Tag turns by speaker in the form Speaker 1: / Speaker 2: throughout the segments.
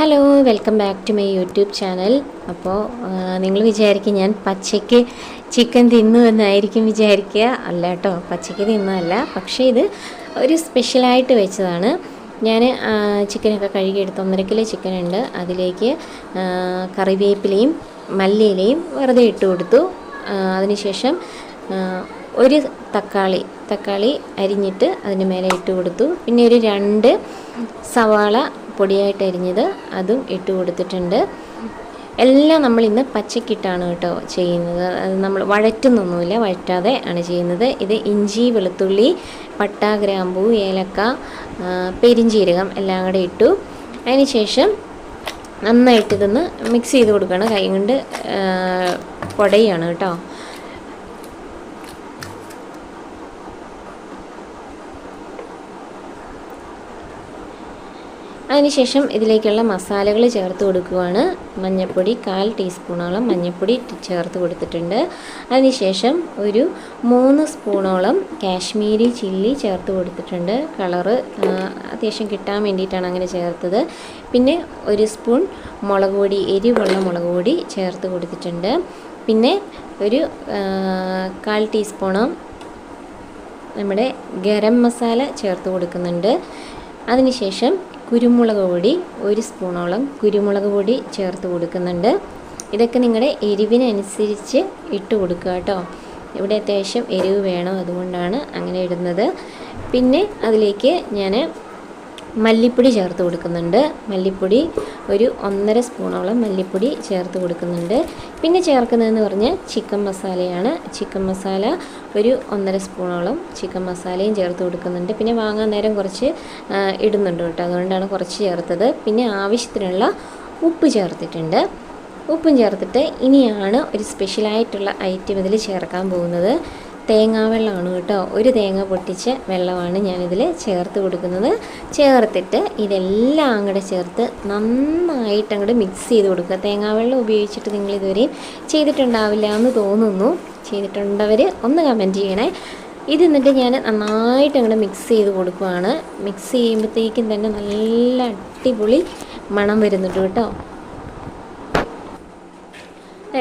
Speaker 1: Hello welcome back to my YouTube channel. അപ്പോൾ നിങ്ങൾ വിചാരിക്കും ഞാൻ പച്ചയ്ക്ക് ചിക്കൻ തിന്നു എന്നായിരിക്കും വിചാരിക്കുക. അല്ല കേട്ടോ പച്ചയ്ക്ക് തിന്നതല്ല. പക്ഷേ ഇത് ഒരു സ്പെഷ്യലായിട്ട് വെച്ചതാണ്. ഞാൻ ചിക്കനൊക്കെ കഴുകിയെടുത്ത് ഒന്നര കിലോ ചിക്കൻ ഉണ്ട് അതിലേക്ക് കറിവേപ്പിലയും മല്ലിയിലയും വെറുതെ ഇട്ട് കൊടുത്തു. അതിനുശേഷം ഒരു തക്കാളി തക്കാളി അരിഞ്ഞിട്ട് അതിന് മേലെ ഇട്ട് കൊടുത്തു. പിന്നെ ഒരു രണ്ട് സവാള പൊടിയായിട്ട് അരിഞ്ഞത് അതും ഇട്ട് കൊടുത്തിട്ടുണ്ട്. എല്ലാം നമ്മൾ ഇന്ന് പച്ചക്കിട്ടാണ് കേട്ടോ ചെയ്യുന്നത്. അത് നമ്മൾ വഴറ്റുന്നൊന്നുമില്ല വഴറ്റാതെ ആണ് ചെയ്യുന്നത്. ഇത് ഇഞ്ചി വെളുത്തുള്ളി പട്ട ഗ്രാമ്പൂ ഏലക്ക പെരിഞ്ചീരകം എല്ലാം കൂടെ ഇട്ടു. അതിനുശേഷം നന്നായിട്ട് ഇതൊന്ന് മിക്സ് ചെയ്ത് കൊടുക്കണം. കൈ കൊണ്ട് പൊടയാണ് കേട്ടോ. അതിനുശേഷം ഇതിലേക്കുള്ള മസാലകൾ ചേർത്ത് കൊടുക്കുകയാണ് മഞ്ഞൾപ്പൊടി കാൽ ടീസ്പൂണോളം മഞ്ഞൾപ്പൊടി ചേർത്ത് കൊടുത്തിട്ടുണ്ട്. അതിനുശേഷം ഒരു മൂന്ന് സ്പൂണോളം കാശ്മീരി ചില്ലി ചേർത്ത് കൊടുത്തിട്ടുണ്ട്. കളറ് അത്യാവശ്യം കിട്ടാൻ വേണ്ടിയിട്ടാണ് അങ്ങനെ ചേർത്തത്. പിന്നെ ഒരു സ്പൂൺ മുളക് പൊടി എരിവുള്ള മുളക് പൊടി ചേർത്ത് കൊടുത്തിട്ടുണ്ട്. പിന്നെ ഒരു കാൽ ടീസ്പൂണും നമ്മുടെ ഗരം മസാല ചേർത്ത് കൊടുക്കുന്നുണ്ട്. അതിനുശേഷം കുരുമുളക് പൊടി ഒരു സ്പൂണോളം കുരുമുളക് പൊടി ചേർത്ത് കൊടുക്കുന്നുണ്ട്. ഇതൊക്കെ നിങ്ങളുടെ എരിവിനനുസരിച്ച് ഇട്ട് കൊടുക്കുക കേട്ടോ. ഇവിടെ അത്യാവശ്യം എരിവ് വേണം അതുകൊണ്ടാണ് അങ്ങനെ ഇടുന്നത്. പിന്നെ അതിലേക്ക് ഞാൻ മല്ലിപ്പൊടി ചേർത്ത് കൊടുക്കുന്നുണ്ട്. മല്ലിപ്പൊടി ഒരു ഒന്നര സ്പൂണോളം മല്ലിപ്പൊടി ചേർത്ത് കൊടുക്കുന്നുണ്ട്. പിന്നെ ചേർക്കുന്നതെന്ന് പറഞ്ഞാൽ ചിക്കൻ മസാലയാണ്. ചിക്കൻ മസാല ഒരു ഒന്നര സ്പൂണോളം ചിക്കൻ മസാലയും ചേർത്ത് കൊടുക്കുന്നുണ്ട്. പിന്നെ വാങ്ങാൻ നേരം കുറച്ച് ഇടുന്നുണ്ട് കേട്ടോ. അതുകൊണ്ടാണ് കുറച്ച് ചേർത്തത്. പിന്നെ ആവശ്യത്തിനുള്ള ഉപ്പ് ചേർത്തിട്ടുണ്ട്. ഉപ്പും ചേർത്തിട്ട് ഇനിയാണ് ഒരു സ്പെഷ്യലായിട്ടുള്ള ഐറ്റം ഇതിൽ ചേർക്കാൻ പോകുന്നത്. തേങ്ങാവെള്ളമാണ് കേട്ടോ. ഒരു തേങ്ങ പൊട്ടിച്ച് വെള്ളമാണ് ഞാനിതിൽ ചേർത്ത് കൊടുക്കുന്നത്. ചേർത്തിട്ട് ഇതെല്ലാം അങ്ങോട്ട് ചേർത്ത് നന്നായിട്ട് അങ്ങോട്ട് മിക്സ് ചെയ്ത് കൊടുക്കുക. തേങ്ങാവെള്ളം ഉപയോഗിച്ചിട്ട് നിങ്ങൾ ഇതുവരെയും ചെയ്തിട്ടുണ്ടാവില്ല എന്ന് തോന്നുന്നു. ചെയ്തിട്ടുണ്ടവർ ഒന്ന് കമന്റ് ചെയ്യണേ. ഇത് എന്നിട്ട് ഞാൻ നന്നായിട്ട് അങ്ങോട്ട് മിക്സ് ചെയ്ത് കൊടുക്കുവാണ്. മിക്സ് ചെയ്യുമ്പോഴത്തേക്കും തന്നെ നല്ല അടിപൊളി മണം വരുന്നുണ്ട് കേട്ടോ.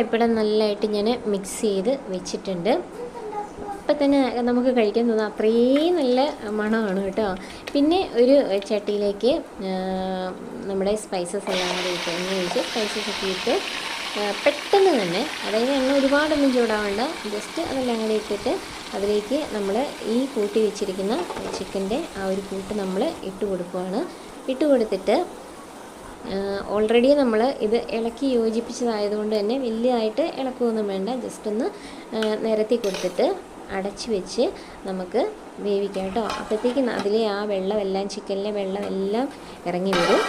Speaker 1: ഇപ്പോഴും നല്ലതായിട്ട് ഞാൻ മിക്സ് ചെയ്ത് വെച്ചിട്ടുണ്ട്. ഇപ്പം തന്നെ നമുക്ക് കഴിക്കാൻ തോന്നും അത്രയും നല്ല മണമാണ് കേട്ടോ. പിന്നെ ഒരു ചട്ടിയിലേക്ക് നമ്മുടെ സ്പൈസസ് എല്ലാം കൂടി ഇട്ട് എണ്ണ ഒഴിച്ച് സ്പൈസസ് ഒക്കെ ഇട്ട് പെട്ടെന്ന് തന്നെ അതായത് എണ്ണ ഒരുപാടൊന്നും ചൂടാവേണ്ട ജസ്റ്റ് അതെല്ലാം കൂടി ഇട്ടിട്ട് അതിലേക്ക് നമ്മൾ ഈ കൂട്ടി വെച്ചിരിക്കുന്ന ചിക്കന്റെ ആ ഒരു കൂട്ട് നമ്മൾ ഇട്ട് കൊടുക്കുകയാണ് ഇട്ട് കൊടുത്തിട്ട് ഓൾറെഡി നമ്മൾ ഇത് ഇളക്കി യോജിപ്പിച്ചതായതുകൊണ്ട് തന്നെ വലിയതായിട്ട് ഇളക്കുകയൊന്നും വേണ്ട ജസ്റ്റ് ഒന്ന് നിരത്തി കൊടുത്തിട്ട് അടച്ച് വെച്ച് നമുക്ക് വേവിക്കാം കേട്ടോ. അപ്പോഴത്തേക്ക് അതിലെ ആ വെള്ളമെല്ലാം ചിക്കനിലെ വെള്ളമെല്ലാം ഇറങ്ങി വരും.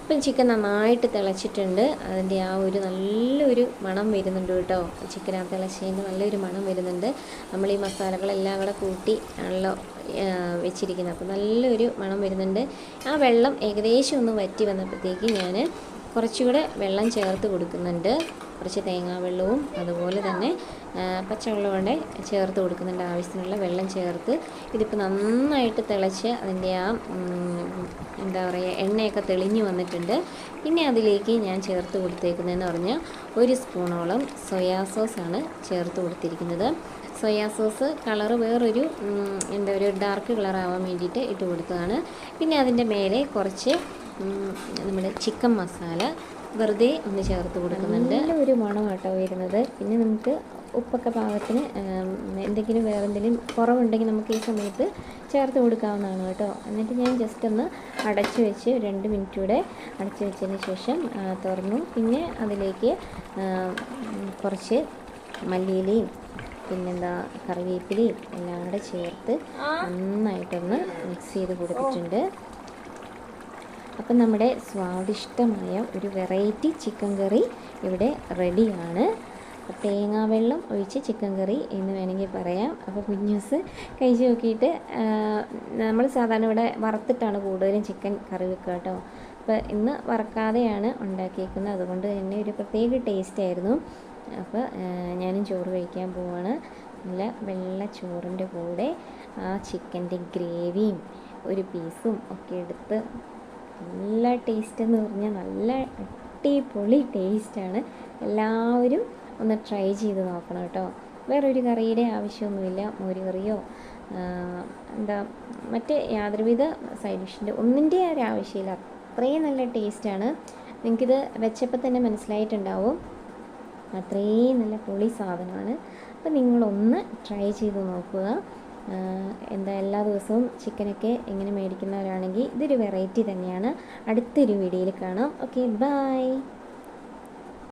Speaker 1: ഇപ്പം ചിക്കൻ നന്നായിട്ട് തിളച്ചിട്ടുണ്ട്. അതിന്റെ ആ ഒരു നല്ലൊരു മണം വരുന്നുണ്ട് കേട്ടോ. ചിക്കൻ ആ തിളച്ചതിന്റെ നല്ലൊരു മണം വരുന്നുണ്ട്. നമ്മൾ ഈ മസാലകളെല്ലാം കൂടെ കൂട്ടി ആണല്ലോ വെച്ചിരിക്കുന്നത്. അപ്പോൾ നല്ലൊരു മണം വരുന്നുണ്ട്. ആ വെള്ളം ഏകദേശം ഒന്ന് വറ്റി വന്നപ്പോഴത്തേക്ക് ഞാൻ കുറച്ചുകൂടെ വെള്ളം ചേർത്ത് കൊടുക്കുന്നുണ്ട്. കുറച്ച് തേങ്ങാ വെള്ളവും അതുപോലെ തന്നെ പച്ചവെള്ളം കൊണ്ട് ചേർത്ത് കൊടുക്കുന്നുണ്ട് ആവശ്യത്തിനുള്ള വെള്ളം ചേർത്ത്. ഇതിപ്പോൾ നന്നായിട്ട് തിളച്ച് അതിന്റെ ആ എന്താ പറയുക എണ്ണയൊക്കെ തെളിഞ്ഞു വന്നിട്ടുണ്ട്. ഇനി അതിലേക്ക് ഞാൻ ചേർത്ത് കൊടുത്തേക്കുന്നതെന്ന് പറഞ്ഞാൽ ഒരു സ്പൂണോളം സോയാ സോസാണ് ചേർത്ത് കൊടുത്തിരിക്കുന്നത്. സോയാ സോസ് കളറ് വേറൊരു എന്താ ഒരു ഡാർക്ക് കളറാവാൻ വേണ്ടിയിട്ട് ഇട്ട് കൊടുത്തതാണ്. പിന്നെ അതിന്റെ മേലെ കുറച്ച് നമ്മുടെ ചിക്കൻ മസാല വെറുതെ ഒന്ന് ചേർത്ത് കൊടുക്കുന്നുണ്ട്. നല്ല ഒരു മണമാട്ടോ വരുന്നത്. പിന്നെ നമുക്ക് ഉപ്പൊക്കെ പാകത്തിന് എന്തെങ്കിലും വേറെ എന്തെങ്കിലും കുറവുണ്ടെങ്കിൽ നമുക്ക് ഈ സമയത്ത് ചേർത്ത് കൊടുക്കാവുന്നതാണ് കേട്ടോ. എന്നിട്ട് ഞാൻ ജസ്റ്റ് ഒന്ന് അടച്ചു വെച്ച് രണ്ട് മിനിറ്റ് കൂടെ അടച്ചു വെച്ചതിന് ശേഷം തുറന്നു. പിന്നെ അതിലേക്ക് കുറച്ച് മല്ലിയിലയും പിന്നെന്താ കറിവേപ്പിലയും എല്ലാം കൂടെ ചേർത്ത് നന്നായിട്ടൊന്ന് മിക്സ് ചെയ്ത് കൊടുത്തിട്ടുണ്ട്. അപ്പം നമ്മുടെ സ്വാദിഷ്ടമായ ഒരു വെറൈറ്റി ചിക്കൻ കറി ഇവിടെ റെഡിയാണ്. തേങ്ങാ വെള്ളം ഒഴിച്ച് ചിക്കൻ കറി എന്ന് വേണമെങ്കിൽ പറയാം. അപ്പോൾ കുഞ്ഞൂസ് കഴിച്ച് നോക്കിയിട്ട് നമ്മൾ സാധാരണ ഇവിടെ വറുത്തിട്ടാണ് കൂടുതലും ചിക്കൻ കറി വെക്കുക കേട്ടോ. അപ്പോൾ ഇന്ന് വറക്കാതെയാണ് ഉണ്ടാക്കിയേക്കുന്നത്. അതുകൊണ്ട് തന്നെ ഒരു പ്രത്യേക ടേസ്റ്റ് ആയിരുന്നു. അപ്പോൾ ഞാനും ചോറ് കഴിക്കാൻ പോവാണ്. നല്ല വെള്ള ചോറിന്റെ കൂടെ ആ ചിക്കന്റെ ഗ്രേവിയും ഒരു പീസും ഒക്കെ എടുത്ത് നല്ല ടേസ്റ്റ് എന്ന് പറഞ്ഞാൽ നല്ല അടിപൊളി ടേസ്റ്റാണ് എല്ലാവരും ഒന്ന് ട്രൈ ചെയ്ത് നോക്കണം കേട്ടോ. വേറൊരു കറിയുടെ ആവശ്യമൊന്നുമില്ല. മോരുകറിയോ എന്താ മറ്റ് യാതൊരുവിധ സൈഡ് ഡിഷിന്റെ ഒന്നിന്റെ ഒരു ആവശ്യമില്ല. അത്രയും നല്ല ടേസ്റ്റാണ് നിങ്ങൾക്കിത് വെച്ചപ്പോൾ തന്നെ മനസ്സിലായിട്ടുണ്ടാവും. അത്രയും നല്ല പൊളി സാധനമാണ്. അപ്പോൾ നിങ്ങളൊന്ന് ട്രൈ ചെയ്ത് നോക്കുക. എന്താ എല്ലാ ദിവസവും ചിക്കനൊക്കെ ഇങ്ങനെ മേടിക്കുന്നവരാണെങ്കിൽ ഇതൊരു വെറൈറ്റി തന്നെയാണ്. അടുത്തൊരു വീഡിയോയിൽ കാണാം. Okay bye